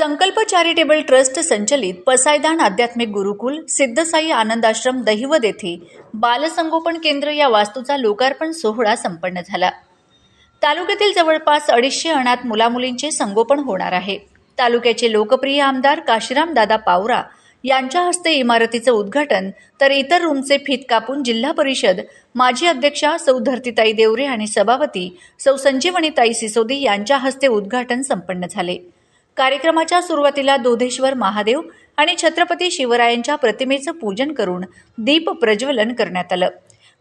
संकल्प charitable trust संचलित पसायदान आध्यात्मिक गुरुकुल सिद्धसाई आनंदाश्रम दहिवद येथे बालसंगोपन केंद्र या वास्तूचा लोकार्पण सोहळा संपन्न झाला. तालुक्यातील जवळपास अडीचशे अनाथ मुलामुलींचे संगोपन होणार आहे. तालुक्याचे लोकप्रिय आमदार काशीराम दादा पावरा यांच्या हस्ते इमारतीचं उद्घाटन तर इतर रूमचे फीत कापून जिल्हा परिषद माजी अध्यक्षा सौ धरतीताई देवरे आणि सभापती सौ संजीवनीताई सिसोदी यांच्या हस्ते उद्घाटन संपन्न झाले. कार्यक्रमाच्या सुरुवातीला दोधेश्वर महादेव आणि छत्रपती शिवरायांच्या प्रतिमेचं पूजन करून दीप प्रज्वलन करण्यात आलं.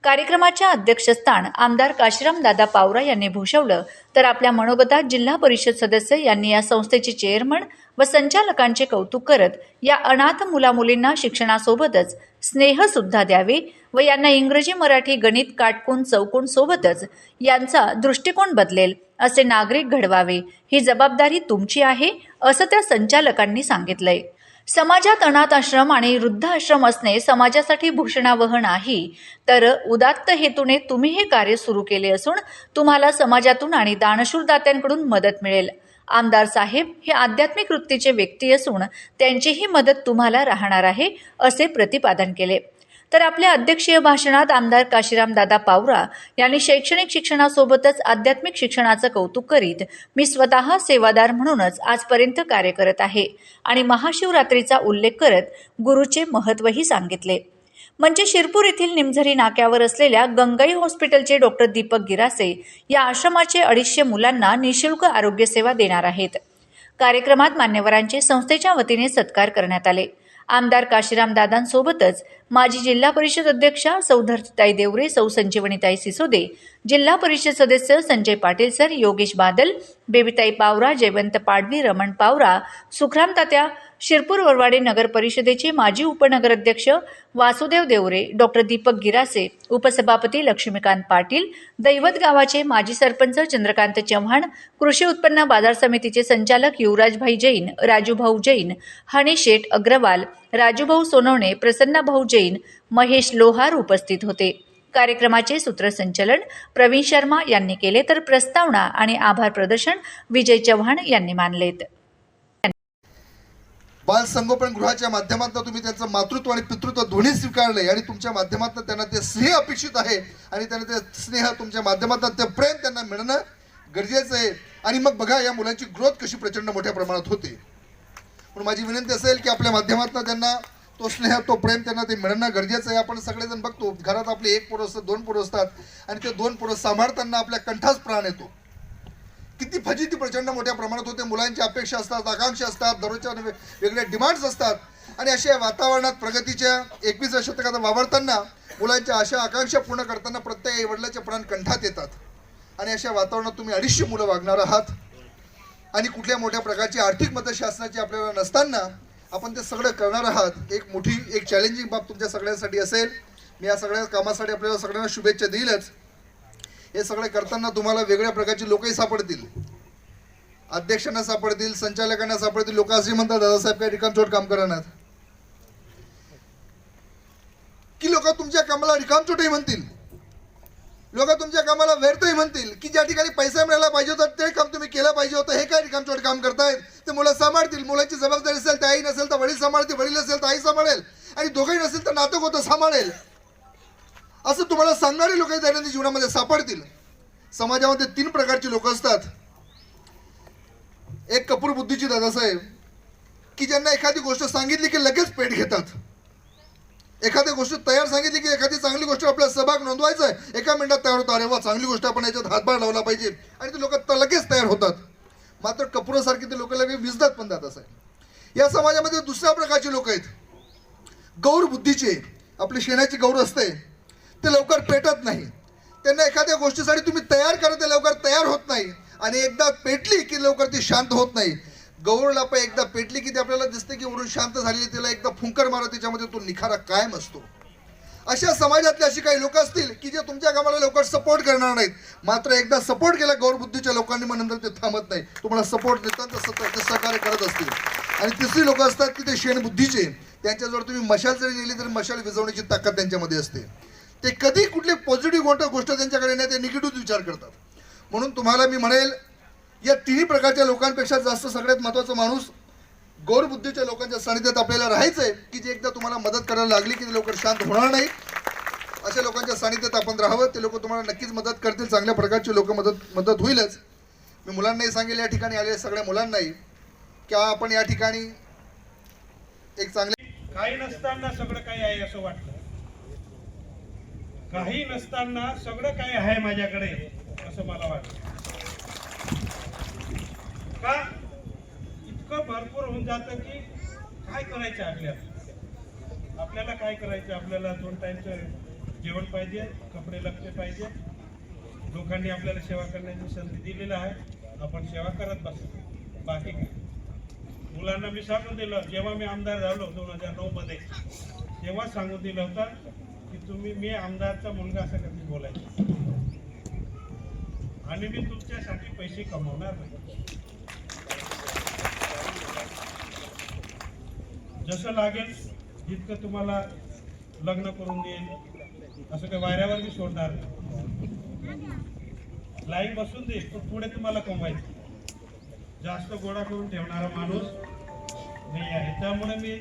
कार्यक्रमाच्या अध्यक्षस्थान आमदार काशीरामदादा पावरा यांनी भूषवलं. तर आपल्या मनोगतात जिल्हा परिषद सदस्य यांनी या संस्थेचे चेअरमन व संचालकांचे कौतुक करत या अनाथ मुलामुलींना शिक्षणासोबतच स्नेह सुद्धा द्यावे व यांना इंग्रजी मराठी गणित काटकोन चौकोण सोबतच यांचा दृष्टिकोन बदलेल. असे नागरिक घडवावे. ही जबाबदारी तुमची आहे असं त्या संचालकांनी सांगितलंय. समाजात अनाथ आश्रम आणि वृद्ध आश्रम असणे समाजासाठी भूषणावह नाही तर उदात्त हेतूने तुम्ही हे कार्य सुरू केले असून तुम्हाला समाजातून आणि दानशूर दात्यांकडून मदत मिळेल. आमदार साहेब हे आध्यात्मिक वृत्तीचे व्यक्ती असून त्यांचीही मदत तुम्हाला राहणार आहे असे प्रतिपादन केले. तर आपल्या अध्यक्षीय भाषणात आमदार काशीराम दादा पावरा यांनी शैक्षणिक शिक्षणासोबतच आध्यात्मिक शिक्षणाचं कौतुक करीत मी स्वतः सेवादार म्हणूनच आजपर्यंत कार्य करत आहे आणि महाशिवरात्रीचा उल्लेख करत गुरुचे महत्त्वही सांगितले. म्हणजे शिरपूर येथील निमझरी नाक्यावर असलेल्या गंगाई हॉस्पिटलचे डॉक्टर दीपक गिरासे या आश्रमाचे अडीचशे मुलांना निशुल्क आरोग्य सेवा देणार आहेत. कार्यक्रमात मान्यवरांचे संस्थेच्या वतीने सत्कार करण्यात आले. आमदार काशीराम दादांसोबतच माजी जिल्हा परिषद अध्यक्षा सौधरताई देवरे सौ संजीवनीताई सिसोदे जिल्हा परिषद सदस्य संजय पाटील सर योगेश बादल बेबीताई पावरा जयवंत पाडवी रमण पावरा सुखराम तात्या शिरपूर वरवाडे नगर परिषदेचे माजी उपनगराध्यक्ष वासुदेव देवरे डॉक्टर दीपक गिरासे उपसभापती लक्ष्मीकांत पाटील दैवत गावाचे माजी सरपंच चंद्रकांत चव्हाण कृषी उत्पन्न बाजार समितीचे संचालक युवराजभाई जैन राजूभाऊ जैन हनी शेठ अग्रवाल राजूभाऊ सोनवणे प्रसन्नाभाऊ जैन महेश लोहार उपस्थित होते. कार्यक्रमाचे सूत्रसंचलन प्रवीण शर्मा यांनी केले तर प्रस्तावना आणि आभार प्रदर्शन विजय चव्हाण यांनी मानलेत. बाल संगोपन गृहाच्या माध्यमातून तुम्ही त्यांचं मातृत्व आणि पितृत्व दोन्ही स्वीकारले आणि तुमच्या माध्यमातून त्यांना ते स्नेह अपेक्षित आहे आणि त्यांना ते स्नेह तुमच्या माध्यमातून ते प्रेम त्यांना मिळणं गरजेचं आहे. आणि मग बघा या मुलांची ग्रोथ कशी प्रचंड मोठ्या प्रमाणात होते. पण माझी विनंती असेल की आपल्या माध्यमातून त्यांना तो स्नेह तो प्रेम त्यांना ते मिळणं गरजेचं आहे. आपण सगळेजण बघतो घरात आपले एक पोरं असतात दोन पोरं असतात आणि ते दोन पोरं सांभाळताना आपल्या कंठास प्राण येतो. किती फजिती प्रचंड मोठ्या प्रमाणात होते. मुलांची अपेक्षा असतात आकांक्षा असतात दररोजच्या वे- वेगळ्या डिमांड्स असतात. आणि अशा वातावरणात प्रगतीच्या एकवीसव्या शतकात वावरताना मुलांच्या अशा आकांक्षा पूर्ण करताना प्रत्येक आई वडिलाचे प्राण कंठात येतात. आणि अशा वातावरणात तुम्ही अडीचशे मुलं वागणार आहात. आणि कुठल्या मोठ्या प्रकारची आर्थिक मदत शासनाची आपल्याला नसताना आपण ते सगळं करणार आहात. एक मोठी एक चॅलेंजिंग बाब तुमच्या सगळ्यांसाठी असेल. मी या सगळ्या कामासाठी आपल्याला सगळ्यांना शुभेच्छा देईलच. हे सगळे करताना तुम्हाला वेगळ्या प्रकारची लोकही सापडतील. अध्यक्षांना सापडतील संचालकांना सापडतील लोक असे म्हणतात दादासाहेब काही रिकामचोट काम करणार की लोक तुमच्या कामाला रिकामचोटही म्हणतील. लोक तुमच्या कामाला व्यर्थही म्हणतील. की ज्या ठिकाणी पैसा मिळाला पाहिजे होता ते काम तुम्ही केलं पाहिजे होतं हे काय रिकामचोट काम करतायत? ते मुलं सांभाळतील. मुलाची जबाबदारी असेल तर आई नसेल तर वडील सांभाळतील. वडील असेल तर आई सांभाळेल. आणि दोघंही नसेल तर नातक होतं सांभाळेल. असं तुम्हाला सांगणारे लोक दैनंदिन जीवनामध्ये सापडतील. समाजामध्ये तीन प्रकारची लोक असतात. एक कपूर बुद्धीची दादासाहेब की ज्यांना एखादी गोष्ट सांगितली की लगेच पेट घेतात. एखादी गोष्ट तयार सांगितली की एखादी चांगली गोष्ट आपल्याला सहभाग नोंदवायचा आहे एका मिनिटात तयार होतो अरे वा चांगली गोष्ट आपण याच्यात हातभार लावला पाहिजे. आणि ते लोक लगेच तयार होतात. मात्र कपुरासारखी ते लोक लगेच विजतात पण दादासाहेब या समाजामध्ये दुसऱ्या प्रकारचे लोक आहेत. गौर बुद्धीचे आपली शेणाची गौर असते ते लवकर पेटत नाही. त्यांना एखाद्या गोष्टीसाठी तुम्ही तयार करा ते लवकर तयार होत नाही. आणि एकदा पेटली की लवकर ती शांत होत नाही. गौरलाप पण एकदा पेटली की ते आपल्याला दिसते की वरून शांत झालेली तिला एकदा फुंकर मारा त्याच्यामध्ये तो निखारा कायम असतो. अशा समाजातले अशी काही लोक असतील की जे तुमच्या कामाला लवकर सपोर्ट करणार नाहीत. मात्र एकदा सपोर्ट केला गौरबुद्धीच्या लोकांनी मग नंतर ते थांबत नाही. तुम्हाला सपोर्ट देतात तसं सहकार्य करत असतील. आणि तिसरी लोक असतात की ते शेणबुद्धीचे. त्यांच्याजवळ तुम्ही मशाल जरी नेली तरी मशाल विजवण्याची ताकद त्यांच्यामध्ये असते. ते कधी कुठली पॉझिटिव्ह गोष्ट गोष्ट त्यांच्याकडे नाही ते निगेटिव्ह विचार करतात. म्हणून तुम्हाला मी म्हणेल या तिन्ही प्रकारच्या लोकांपेक्षा जास्त सगळ्यात महत्त्वाचा माणूस गौरबुद्धीच्या लोकांच्या सानिध्यात आपल्याला राहायचंय की जे एकदा तुम्हाला मदत करायला लागली की ते लवकर शांत होणार नाही. अशा लोकांच्या सानिध्यात आपण राहावं ते लोक तुम्हाला नक्कीच मदत करतील चांगल्या प्रकारची लोक मदत मदत होईलच. मी मुलांनाही सांगेल या ठिकाणी आलेल्या सगळ्या मुलांनाही की आपण या ठिकाणी एक चांगले काही नसताना सगळं काही आहे असं वाटतं. काही नसताना सगळं काही आहे माझ्याकडे असं मला वाटतं. का? इतकं भरपूर होऊन जातं की काय करायचं आपल्याला? आपल्याला काय करायचं? आपल्याला दोन टाईमचं जेवण पाहिजे कपडे लपते पाहिजे. लोकांनी आपल्याला सेवा करण्याची संधी दिलेली आहे. आपण सेवा करत बसतो. बाकी काय? मुलांना मी सांगून दिलं जेव्हा मी आमदार झालो दोन हजार नऊ मध्ये तेव्हा सांगून दिलं होतं की तुम्ही मी आमदारचा मुलगा असं कधी बोलायचं? आणि मी तुमच्यासाठी पैसे कमवणार नाही. जसं लागेल जितकं तुम्हाला लग्न करून देईल असं काही वाऱ्यावर मी सोडणार नाही. लाईन बसून देईल पण पुढे तुम्हाला कमवायचं. जास्त गोळा करून ठेवणारा माणूस नाही आहे. त्यामुळे मी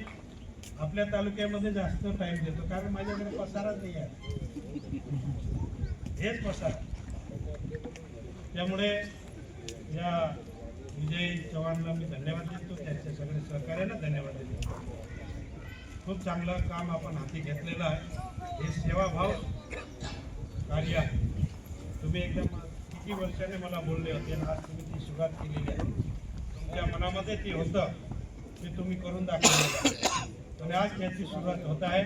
आपल्या तालुक्यामध्ये जास्त टाइम देतो कारण माझ्याकडे पसाराच नाही आहे. हेच पसार. त्यामुळे या विजय चव्हाणला मी धन्यवाद देतो त्यांच्या सगळे सहकार्याला धन्यवाद देतो. खूप चांगलं काम आपण हाती घेतलेलं आहे. हे सेवाभाव कार्य तुम्ही एकदम किती वर्षाने मला बोलले होते आज तुम्ही ती सुरुवात केलेली आहे. तुमच्या मनामध्ये ती होतं ते तुम्ही करून दाखवलेलं आहे. आणि आज त्याची सुरुवात होत आहे.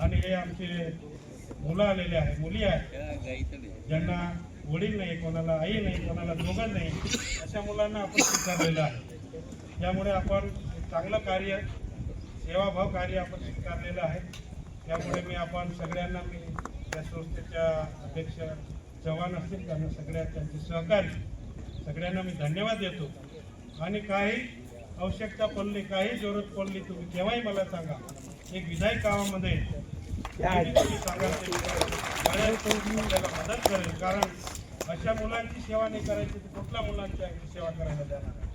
आणि हे आमचे मुलं आलेले आहे मुली आहेत. ज्यांना वडील नाही कोणाला आई नाही कोणाला दोघं नाही अशा मुलांना आपण स्वीकारलेलं आहे. त्यामुळे आपण चांगलं कार्य सेवाभाव कार्य आपण स्वीकारलेलं आहे. त्यामुळे मी आपण सगळ्यांना मी त्या संस्थेच्या अध्यक्ष जवान असतील त्यांना सगळ्या त्यांचे सहकारी सगळ्यांना मी धन्यवाद देतो. आणि काही आवश्यकता पडली काही जरूरत पडली तुम्ही केव्हाही मला सांगा. एक विधायक आपल्याला मदत करेल कारण अशा मुलांची सेवा नाही करायची तर कुठल्या मुलांची सेवा करायला जाणार?